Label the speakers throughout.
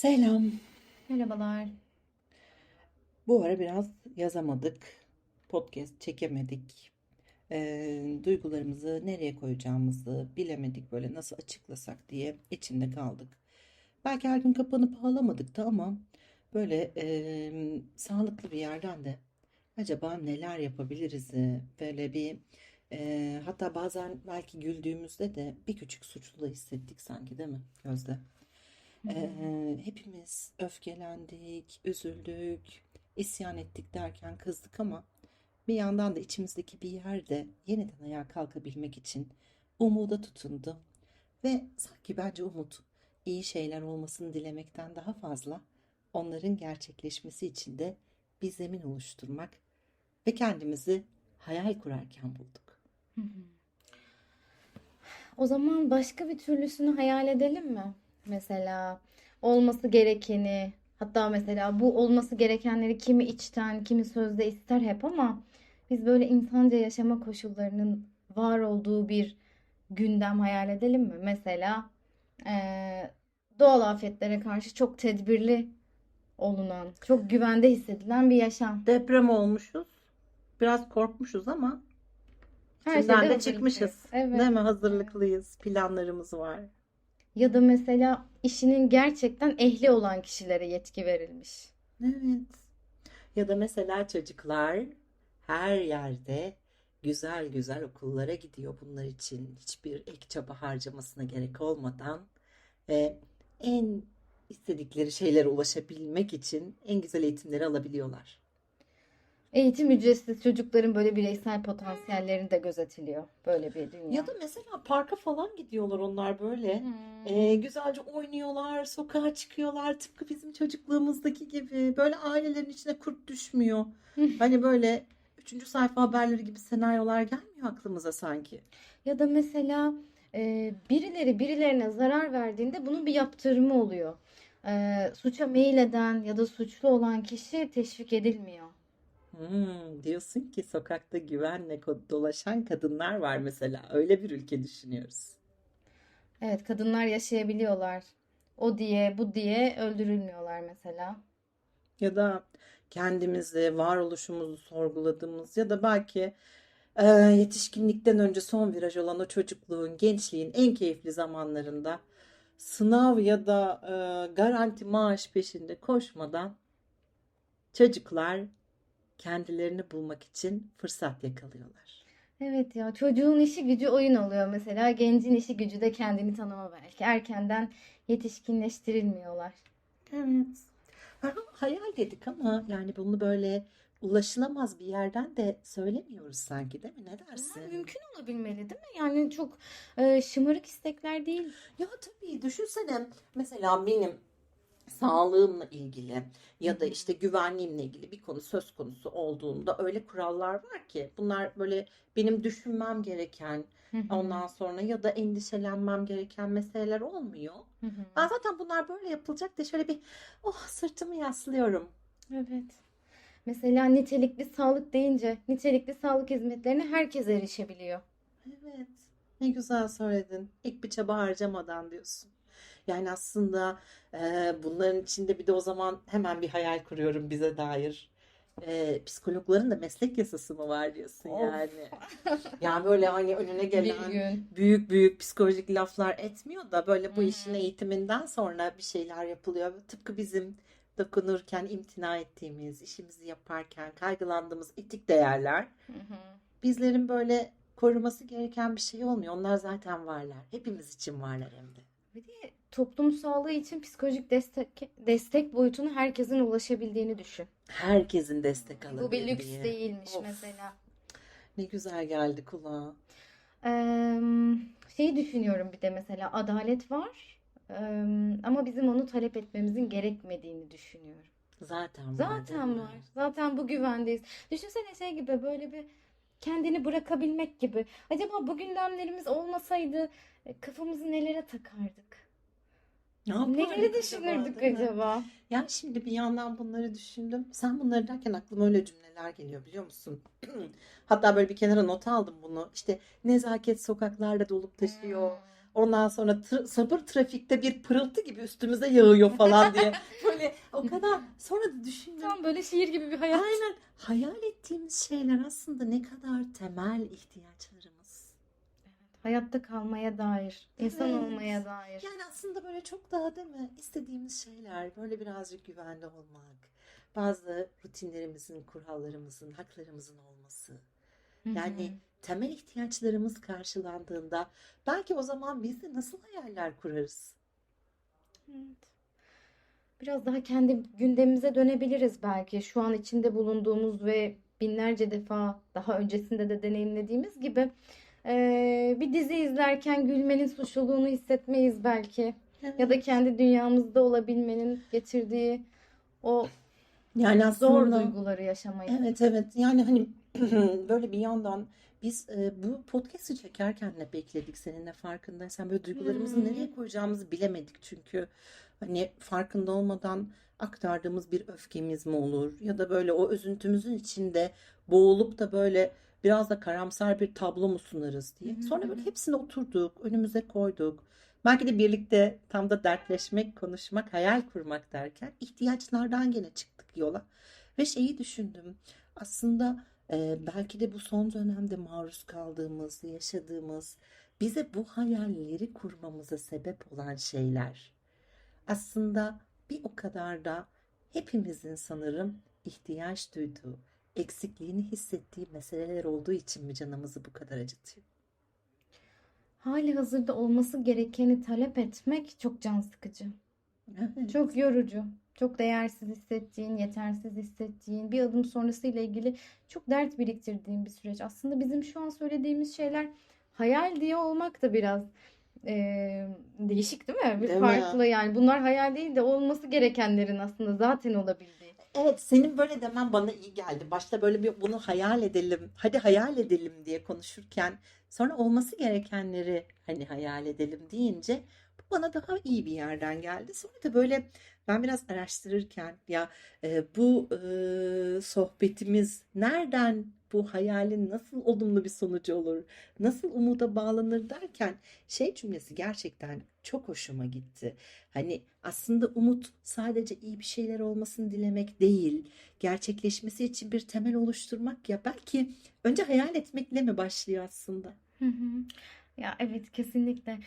Speaker 1: Selam.
Speaker 2: Merhabalar.
Speaker 1: Bu ara biraz yazamadık. Podcast çekemedik. Ee, duygularımızı nereye koyacağımızı bilemedik böyle nasıl açıklasak diye içinde kaldık. Belki her gün kapanıp ağlamadık da ama böyle e, sağlıklı bir yerden de acaba neler yapabiliriz e, böyle bir e, hatta bazen belki güldüğümüzde de bir küçük suçlu da hissettik sanki değil mi Gözde? Ee, hepimiz öfkelendik, üzüldük, isyan ettik derken kızdık ama bir yandan da içimizdeki bir yerde yeniden ayağa kalkabilmek için umuda tutundu. Ve sanki bence umut iyi şeyler olmasını dilemekten daha fazla onların gerçekleşmesi için de bir zemin oluşturmak ve kendimizi hayal kurarken bulduk.
Speaker 2: Hı hı. O zaman başka bir türlüsünü hayal edelim mi? Mesela olması gerekeni, hatta mesela bu olması gerekenleri kimi içten, kimi sözde ister hep ama biz böyle insanca yaşama koşullarının var olduğu bir gündem hayal edelim mi? Mesela eee, doğal afetlere karşı çok tedbirli olunan, çok güvende hissedilen bir yaşam.
Speaker 1: Deprem olmuşuz, biraz korkmuşuz ama
Speaker 2: Her
Speaker 1: içinden
Speaker 2: şeyde
Speaker 1: de çıkmışız.
Speaker 2: Evet.
Speaker 1: Değil mi? Hazırlıklıyız, planlarımız var.
Speaker 2: Ya da mesela işinin gerçekten ehli olan kişilere yetki verilmiş.
Speaker 1: Evet. Ya da mesela çocuklar her yerde güzel güzel okullara gidiyor bunlar için hiçbir ek çaba harcamasına gerek olmadan ve en istedikleri şeylere ulaşabilmek için en güzel eğitimleri alabiliyorlar.
Speaker 2: Eğitim ücretsiz çocukların böyle bireysel potansiyellerini de gözetiliyor. Böyle bir dünya.
Speaker 1: Ya da mesela parka falan gidiyorlar onlar böyle.
Speaker 2: Hmm.
Speaker 1: Ee, güzelce oynuyorlar, sokağa çıkıyorlar tıpkı bizim çocukluğumuzdaki gibi. Böyle ailelerin içine kurt düşmüyor. Hani böyle üçüncü sayfa haberleri gibi senaryolar gelmiyor aklımıza sanki.
Speaker 2: Ya da mesela e, birileri birilerine zarar verdiğinde bunun bir yaptırımı oluyor. E, suça meyleden ya da suçlu olan kişi teşvik edilmiyor.
Speaker 1: Hmm, diyorsun ki sokakta güvenle dolaşan kadınlar var mesela. Öyle bir ülke düşünüyoruz.
Speaker 2: Evet, kadınlar yaşayabiliyorlar. O diye, bu diye öldürülmüyorlar mesela.
Speaker 1: Ya da kendimizi, varoluşumuzu sorguladığımız ya da belki e, yetişkinlikten önce son viraj olan o çocukluğun, gençliğin en keyifli zamanlarında sınav ya da e, garanti maaş peşinde koşmadan çocuklar kendilerini bulmak için fırsat yakalıyorlar.
Speaker 2: Evet ya çocuğun işi gücü oyun oluyor mesela. Gencin işi gücü de kendini tanıma belki. Erkenden yetişkinleştirilmiyorlar.
Speaker 1: Evet. Ha, Hayal dedik ama yani bunu böyle ulaşılamaz bir yerden de söylemiyoruz sanki değil mi? Ne dersin?
Speaker 2: mümkün olabilmeli değil mi? Yani çok e, şımarık istekler değil.
Speaker 1: Ya tabii düşünsene mesela benim sağlığımla ilgili ya da işte güvenliğimle ilgili bir konu söz konusu olduğunda öyle kurallar var ki bunlar böyle benim düşünmem gereken ondan sonra ya da endişelenmem gereken meseleler olmuyor. Ben zaten bunlar böyle yapılacak diye şöyle bir oh sırtımı yaslıyorum.
Speaker 2: Evet. Mesela nitelikli sağlık deyince nitelikli sağlık hizmetlerine herkes erişebiliyor.
Speaker 1: Evet, ne güzel söyledin. İlk bir çaba harcamadan diyorsun. Yani aslında e, bunların içinde bir de o zaman hemen bir hayal kuruyorum bize dair. E, psikologların da meslek yasası mı var diyorsun
Speaker 2: Of.
Speaker 1: yani. Yani böyle hani önüne gelen büyük büyük psikolojik laflar etmiyor da böyle bu
Speaker 2: Hı
Speaker 1: işin eğitiminden sonra bir şeyler yapılıyor. Tıpkı bizim dokunurken imtina ettiğimiz, işimizi yaparken kaygılandığımız etik değerler
Speaker 2: Hı hı.
Speaker 1: bizlerin böyle koruması gereken bir şey olmuyor. Onlar zaten varlar. Hepimiz için varlar hem de.
Speaker 2: Bir de toplum sağlığı için psikolojik destek destek boyutuna herkesin ulaşabildiğini düşün.
Speaker 1: Herkesin destek
Speaker 2: Bu bir lüks
Speaker 1: alabildiği.
Speaker 2: değilmiş
Speaker 1: Of,
Speaker 2: mesela.
Speaker 1: ne güzel geldi kulağa.
Speaker 2: Eee şeyi düşünüyorum bir de mesela adalet var. Eee, ama bizim onu talep etmemizin gerekmediğini düşünüyorum.
Speaker 1: Zaten var
Speaker 2: Zaten var. Zaten bu güvendeyiz. Düşünsene şey gibi böyle bir kendini bırakabilmek gibi. Acaba bu gündemlerimiz olmasaydı e, kafamızı nelere takardık?
Speaker 1: Ne
Speaker 2: Neleri düşünürdük
Speaker 1: acaba,
Speaker 2: acaba?
Speaker 1: Ya şimdi bir yandan bunları düşündüm. Sen bunları derken aklıma öyle cümleler geliyor biliyor musun? Hatta böyle bir kenara not aldım bunu. İşte nezaket sokaklarda dolup taşıyor.
Speaker 2: Hmm.
Speaker 1: Ondan sonra tra- sabır trafikte bir pırıltı gibi üstümüze yağıyor falan diye. Böyle o kadar sonra da düşündüm.
Speaker 2: Tam böyle şiir gibi bir hayat.
Speaker 1: Aynen hayal ettiğimiz şeyler aslında ne kadar temel ihtiyaçlarımız.
Speaker 2: Hayatta kalmaya dair, insan
Speaker 1: Evet.
Speaker 2: olmaya dair.
Speaker 1: Yani aslında böyle çok daha değil mi? İstediğimiz şeyler böyle birazcık güvende olmak. Bazı rutinlerimizin, kurallarımızın, haklarımızın olması.
Speaker 2: Hı hı.
Speaker 1: Yani temel ihtiyaçlarımız karşılandığında belki o zaman biz de nasıl hayaller kurarız?
Speaker 2: Evet. Biraz daha kendi gündemimize dönebiliriz belki. Şu an içinde bulunduğumuz ve binlerce defa daha öncesinde de deneyimlediğimiz gibi eee, bir dizi izlerken gülmenin suçluluğunu hissetmeyiz belki. Ya da kendi dünyamızda olabilmenin getirdiği o
Speaker 1: Yani
Speaker 2: zor
Speaker 1: aslında
Speaker 2: duyguları yaşamayı.
Speaker 1: evet evet yani hani böyle bir yandan biz e, bu podcast'ı çekerken de bekledik seninle farkındaysan böyle duygularımızı
Speaker 2: Hmm.
Speaker 1: nereye koyacağımızı bilemedik çünkü hani farkında olmadan aktardığımız bir öfkemiz mi olur ya da böyle o üzüntümüzün içinde boğulup da böyle biraz da karamsar bir tablo mu sunarız diye.
Speaker 2: Hı,
Speaker 1: Sonra böyle hepsini oturduk, önümüze koyduk. Belki de birlikte tam da dertleşmek, konuşmak, hayal kurmak derken ihtiyaçlardan gene çıktık yola. Ve şeyi düşündüm. Aslında belki de bu son dönemde maruz kaldığımız, yaşadığımız, bize bu hayalleri kurmamıza sebep olan şeyler. Aslında bir o kadar da hepimizin sanırım ihtiyaç duyduğu, eksikliğini hissettiği meseleler olduğu için mi canımızı bu kadar acıtıyor?
Speaker 2: Hali hazırda olması gerekeni talep etmek çok can sıkıcı.
Speaker 1: Evet.
Speaker 2: Çok yorucu. Çok değersiz hissettiğin, yetersiz hissettiğin, bir adım sonrasıyla ilgili çok dert biriktirdiğin bir süreç. Aslında bizim şu an söylediğimiz şeyler hayal diye olmak da biraz eee, değişik değil mi? Bir
Speaker 1: Değil mi?
Speaker 2: farklı yani. Bunlar hayal değil de olması gerekenlerin aslında zaten olabildiği.
Speaker 1: Evet, senin böyle demen bana iyi geldi. Başta böyle bir bunu hayal edelim, hadi hayal edelim diye konuşurken sonra olması gerekenleri hani hayal edelim deyince bu bana daha iyi bir yerden geldi. Sonra da böyle ben biraz araştırırken ya e, bu e, sohbetimiz nereden bu hayalin nasıl olumlu bir sonucu olur, nasıl umuda bağlanır derken şey cümlesi gerçekten çok hoşuma gitti. Hani aslında umut sadece iyi bir şeyler olmasını dilemek değil, gerçekleşmesi için bir temel oluşturmak ya belki önce hayal etmekle mi başlıyor aslında?
Speaker 2: Hı hı. Ya evet kesinlikle.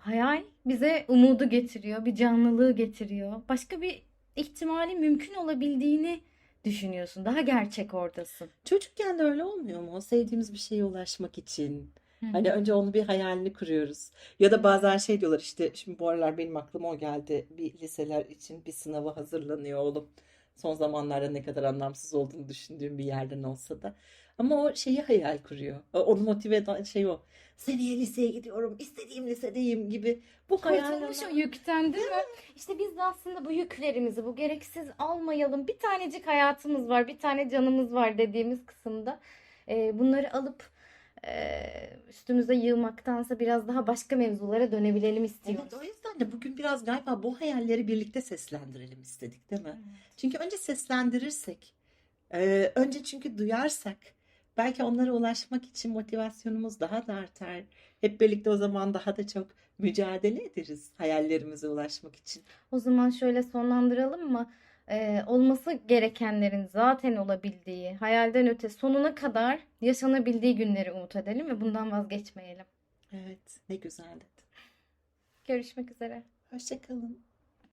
Speaker 2: Hayal bize umudu getiriyor, bir canlılığı getiriyor. Başka bir ihtimalin mümkün olabildiğini düşünüyorsun. Daha gerçek oradasın.
Speaker 1: Çocukken de öyle olmuyor mu? O sevdiğimiz bir şeye ulaşmak için.
Speaker 2: Hı
Speaker 1: Hani önce onu bir hayalini kuruyoruz. Ya da bazen şey diyorlar işte şimdi bu aralar benim aklıma o geldi. Bir liseler için bir sınava hazırlanıyor oğlum. Son zamanlarda ne kadar anlamsız olduğunu düşündüğüm bir yerden olsa da. Ama o şeyi hayal kuruyor. Onu motive eden şey o. Seneye liseye gidiyorum, istediğim lisedeyim gibi. Bu
Speaker 2: Kurtulmuş o
Speaker 1: hayal
Speaker 2: yükten değil mi? İşte biz de aslında bu yüklerimizi, bu gereksiz almayalım. Bir tanecik hayatımız var, bir tane canımız var dediğimiz kısımda e, bunları alıp e, üstümüze yığmaktansa biraz daha başka mevzulara dönebilelim istiyoruz.
Speaker 1: Evet, o yüzden de bugün biraz galiba bu hayalleri birlikte seslendirelim istedik, değil mi? Çünkü önce seslendirirsek, e, önce çünkü duyarsak, belki onlara ulaşmak için motivasyonumuz daha da artar. Hep birlikte o zaman daha da çok mücadele ederiz hayallerimize ulaşmak için.
Speaker 2: O zaman şöyle sonlandıralım mı? Ee, olması gerekenlerin zaten olabildiği, hayalden öte sonuna kadar yaşanabildiği günleri umut edelim ve bundan vazgeçmeyelim.
Speaker 1: Evet, ne güzel dedin.
Speaker 2: Görüşmek üzere.
Speaker 1: Hoşça kalın.